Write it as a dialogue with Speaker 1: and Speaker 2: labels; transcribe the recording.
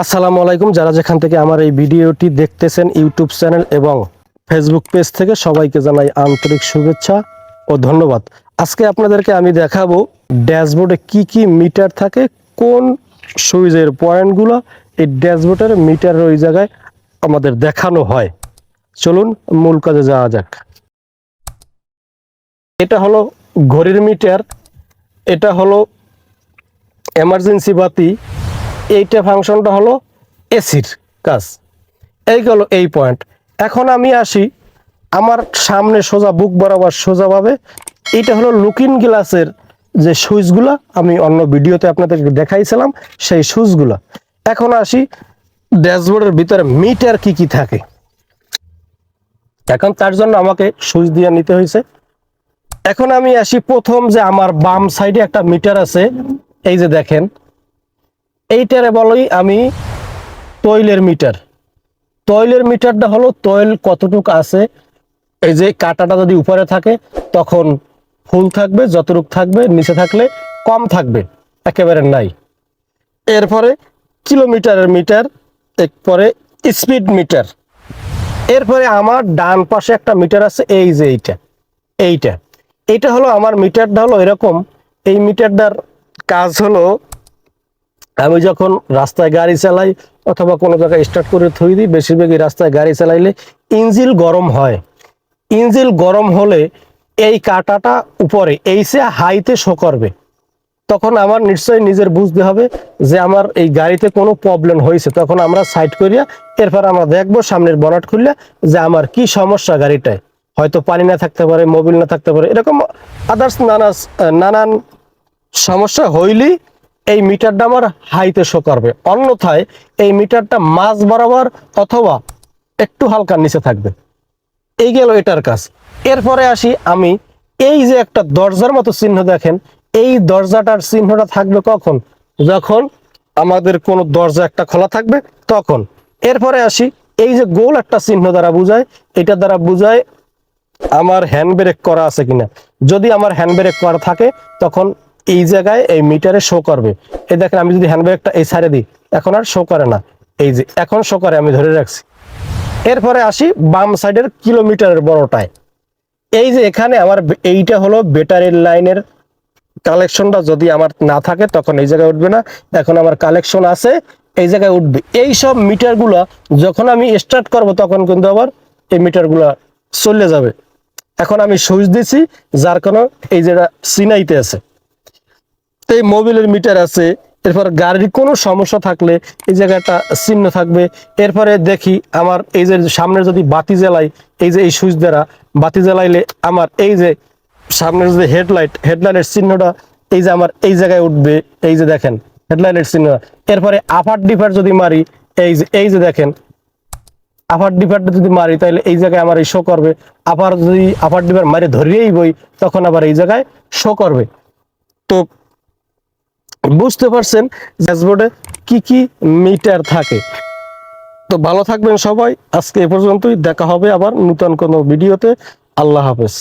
Speaker 1: আসসালামু আলাইকুম। যারা যেখান থেকে আমার এই ভিডিওটি দেখতেছেন, ইউটিউব চ্যানেল এবং ফেসবুক পেজ থেকে, সবাইকে জানাই আন্তরিক শুভেচ্ছা ও ধন্যবাদ। আজকে আপনাদেরকে আমি দেখাবো ড্যাশবোর্ডে কি কি মিটার থাকে, কোন সুইচের পয়েন্টগুলো এই ড্যাশবোর্ডের মিটার ওই জায়গায় আমাদের দেখানো হয়। চলুন, মূল কাজে যাওয়া যাক। এটা হলো ঘড়ির মিটার, এটা হলো এমার্জেন্সি বাতি এইটা ফাংশনটা হলো এসির কাজ। এই গেল এই পয়েন্ট এখন আমি আসি, আমার সামনে সোজা বুক বরাবর সোজাভাবে এটা হলো লুকিং গ্লাসের যে সুইচগুলো আমি অন্য ভিডিওতে আপনাদেরকে দেখাইছিলাম সেই সুইচগুলো এখন আসি ড্যাশবোর্ডের ভিতরে মিটার কি কি থাকে। এখন তার জন্য আমাকে সুইচ দিয়ে নিতে হয়েছে। এখন আমি আসি প্রথম যে আমার বাম সাইডে একটা মিটার আছে। এই যে দেখেন এইটারে বলি আমি তৈলের মিটার। তৈলের মিটারটা হলো তৈল কতটুকু আছে, এই যে কাঁটাটা যদি উপরে থাকে তখন ফুল থাকবে, যতটুক থাকবে, নিচে থাকলে কম থাকবে, একেবারে নাই। এরপরে কিলোমিটারের মিটার, এরপরে স্পিড মিটার। এরপরে আমার ডান পাশে একটা মিটার আছে, এই যে এইটা এইটা। এইটা হলো আমার মিটারটা হলো এরকম, এই মিটারটার কাজ হলো আমি যখন রাস্তায় গাড়ি চালাই অথবা কোনো জায়গায় স্টার্ট করে থই দিই, বেশিরভাগই রাস্তায় গাড়ি চালাইলে ইঞ্জিল গরম হয়। ইঞ্জিল গরম হলে এই কাঁটাটা উপরে এইসে হাইতে শো করবে, তখন আমার নিশ্চয়ই নিজের বুঝতে হবে যে আমার এই গাড়িতে কোনো প্রবলেম হয়েছে। তখন আমরা সাইড করিয়া এরপর আমরা দেখব সামনের বনাট খুললে যে আমার কি সমস্যা গাড়িটায়। হয়তো পানি না থাকতে পারে মোবিল না থাকতে পারে, এরকম আদার্স নানা নানান সমস্যা হইলেই এই মিটারটা আমার হাইতে শো করবে। অন্যথায় এই মিটারটা মাঝ বরাবর অথবা একটু হালকা নিচে থাকবে। এই গেল এটার কাজ। এরপরে আসি আমি, এই যে একটা দরজার মতো চিহ্ন দেখেন, এই দরজাটার চিহ্নটা থাকবে কখন? যখন আমাদের কোনো দরজা একটা খোলা থাকবে, তখন। এরপরে আসি, এই যে গোল একটা চিহ্ন দ্বারা বুঝায়, এটা দ্বারা বুঝায় আমার হ্যান্ড ব্রেক করা আছে কিনা। যদি আমার হ্যান্ড ব্রেক করা থাকে, তখন এই জায়গায় এই মিটারে শো করবে। এই দেখেন, আমি যদি হ্যান্ড এই সাইডে দিই, এখন আর শো করে না। এই যে, এখন শো করে, আমি ধরে রাখছি। এরপরে আসি বাম সাইডের কিলোমিটারের বড়টায়। এই যে এখানে আমার এইটা হলো ব্যাটারির লাইনের কালেকশনটা যদি আমার না থাকে, তখন এই জায়গায় উঠবে না। এখন আমার কালেকশন আছে, এই জায়গায় উঠবে। এই সব মিটারগুলো যখন আমি স্টার্ট করব, তখন কিন্তু আবার এই মিটারগুলো চলে যাবে। এখন আমি সুইচ দিছি, যার কোনো এই যেটা সিনাইতে আছে। তো এই মোবিলের মিটার আছে, এরপর গাড়ির কোনো সমস্যা থাকলে এই জায়গাটা চিহ্ন থাকবে। এরপরে দেখি আমার এই যে সামনে যদি বাতি জ্বালাই, এই যে এই সুইচ দ্বারা বাতি জ্বালাইলে আমার এই যে সামনের যে হেডলাইট, হেডলাইটের চিহ্নটা এই যে আমার এই জায়গায় উঠবে, এই যে দেখেন, হেডলাইটের চিহ্ন। এরপরে আফার ডিপার যদি মারি, এই যে এই যে দেখেন আফার ডিপারটা যদি মারি, তাহলে এই জায়গায় আমার এই শো করবে। আপার যদি আফার ডিপার মারি ধরিয়েই বই, তখন আবার এই জায়গায় শো করবে। তো বুঝতে পারছেন ড্যাশবোর্ডে কি কি মিটার থাকে। তো ভালো থাকবেন সবাই। আজকে এ পর্যন্তই। দেখা হবে আবার নূতন কোনো ভিডিওতে আল্লাহ হাফেজ।